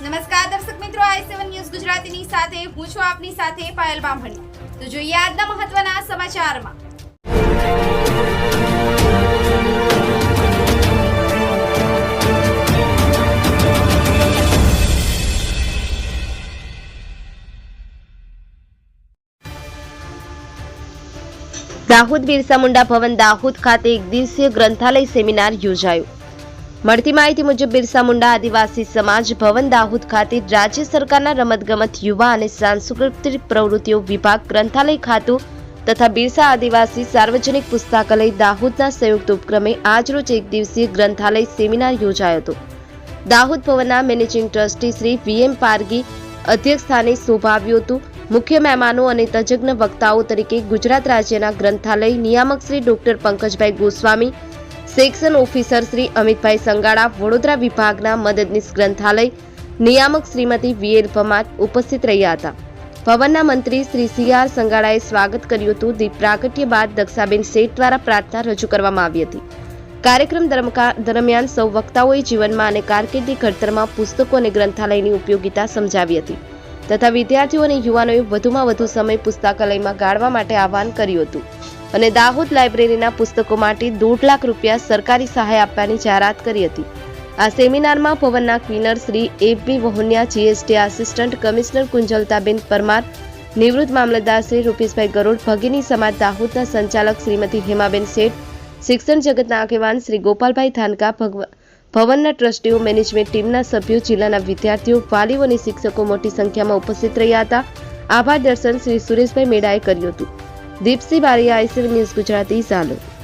નમસ્કાર દર્શક મિત્રો, આઈ સેવન ન્યૂઝ ગુજરાતીની સાથે, હું છું આપની સાથે પાયલ બામણી. તો જોઈએ આજના મહત્વના સમાચારમાં. દાહોદ બિરસા મુંડા ભવન દાહોદ ખાતે એક દિવસીય ગ્રંથાલય સેમિનાર યોજાયો. મળતી માહિતી મુજબ બિરસા મુંડા આદિવાસી સમાજ ભવન દાહોદ ખાતે રાજ્ય સરકારના રમતગમત યુવા અને સાંસ્કૃતિક પ્રવૃત્તિઓ વિભાગ ગ્રંથાલય ખાતું તથા બિરસા આદિવાસી સાર્વજનિક પુસ્તકાલય દાહોદના સંયુક્ત ઉપક્રમે આજરોજ એક દિવસીય ગ્રંથાલય સેમિનાર યોજાયો હતો. દાહોદ ભવનના managing trustee Shri VM Pargi અધ્યક્ષ સ્થાને શોભાવ્યું હતું. મુખ્ય મહેમાનો અને તજજ્ઞ વક્તાઓ તરીકે ગુજરાત રાજ્યના ગ્રંથાલય નિયામક Shri doctor Pankajbhai Goswami section officer Shri Amitbhai Sangada Vadodara વિભાગના મદદનીશ ગ્રંથાલય નિયામક શ્રીમતી વીએલ ભમાત ઉપસ્થિત રહ્યા હતા. ભવનના મંત્રી શ્રી સી આર સંગાડાએ સ્વાગત કર્યું હતું દીપ પ્રાગટ્ય બાદ દક્ષાબેન શેઠ દ્વારા પ્રાર્થના રજૂ કરવામાં આવી હતી. કાર્યક્રમ દરમિયાન સૌ વક્તાઓએ જીવનમાં અને કારકિર્દી ઘડતરમાં પુસ્તકો અને ગ્રંથાલયની ઉપયોગિતા સમજાવી હતી તથા વિદ્યાર્થીઓ અને યુવાનોએ વધુમાં વધુ સમય પુસ્તકાલયમાં ગાળવા માટે આહવાન કર્યું હતું. અને દાહોદ લાઇબ્રેરીના પુસ્તકો માટે દોઢ લાખ રૂપિયા સરકારી સહાય આપવાની જાહેરાત કરી હતી. આ સેમિનારમાં ભવનના convener Shri AP Vahoniya, GST assistant commissioner Kunjlataben Parmar, નિવૃત્ત મામલતદાર શ્રી રૂપેશભાઈ ગરોડ, ભગીની સમાજ દાહોદના સંચાલક શ્રીમતી હેમાબેન શેઠ, શિક્ષણ જગતના આગેવાન શ્રી ગોપાલભાઈ થાનકા ભવનના ટ્રસ્ટીઓ, મેનેજમેન્ટ ટીમના સભ્યો, જિલ્લાના વિદ્યાર્થીઓ વાલીઓ શિક્ષકો મોટી સંખ્યામાં ઉપસ્થિત રહ્યા હતા. આભાર દર્શન શ્રી સુરેશભાઈ મેડાએ કર્યું હતું. Deepsinh Bariya ICV news Gujarati Zalod